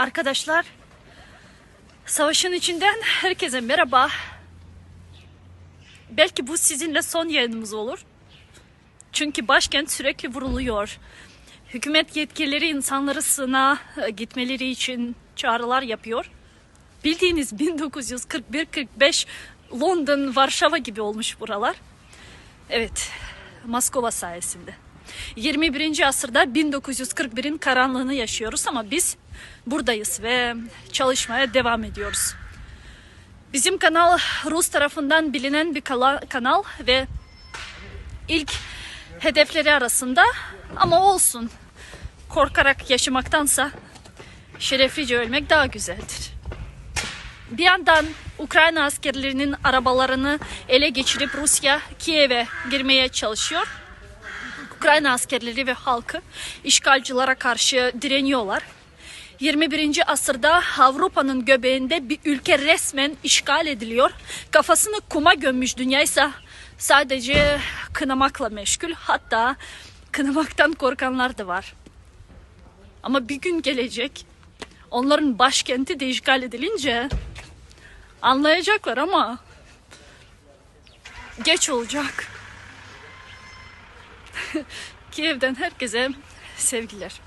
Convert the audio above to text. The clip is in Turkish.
Arkadaşlar, savaşın içinden herkese merhaba. Belki bu sizinle son yayınımız olur. Çünkü başkent sürekli vuruluyor. Hükümet yetkilileri insanları sığınağa e, gitmeleri için çağrılar yapıyor. Bildiğiniz 1941-45 London, Varşova gibi olmuş buralar. Evet, Moskova sayesinde. 21. asırda 1941'in karanlığını yaşıyoruz ama biz buradayız ve çalışmaya devam ediyoruz. Bizim kanal Rus tarafından bilinen bir kanal ve ilk hedefleri arasında ama olsun. Korkarak yaşamaktansa şereflice ölmek daha güzeldir. Bir yandan Ukrayna askerlerinin arabalarını ele geçirip Rusya Kiev'e girmeye çalışıyor. Ukrayna askerleri ve halkı işgalcilere karşı direniyorlar. 21. asırda Avrupa'nın göbeğinde bir ülke resmen işgal ediliyor. Kafasını kuma gömmüş dünya ise sadece kınamakla meşgul. Hatta kınamaktan korkanlar da var. Ama bir gün gelecek onların başkenti de işgal edilince anlayacaklar ama geç olacak. Kiev'den herkese sevgiler.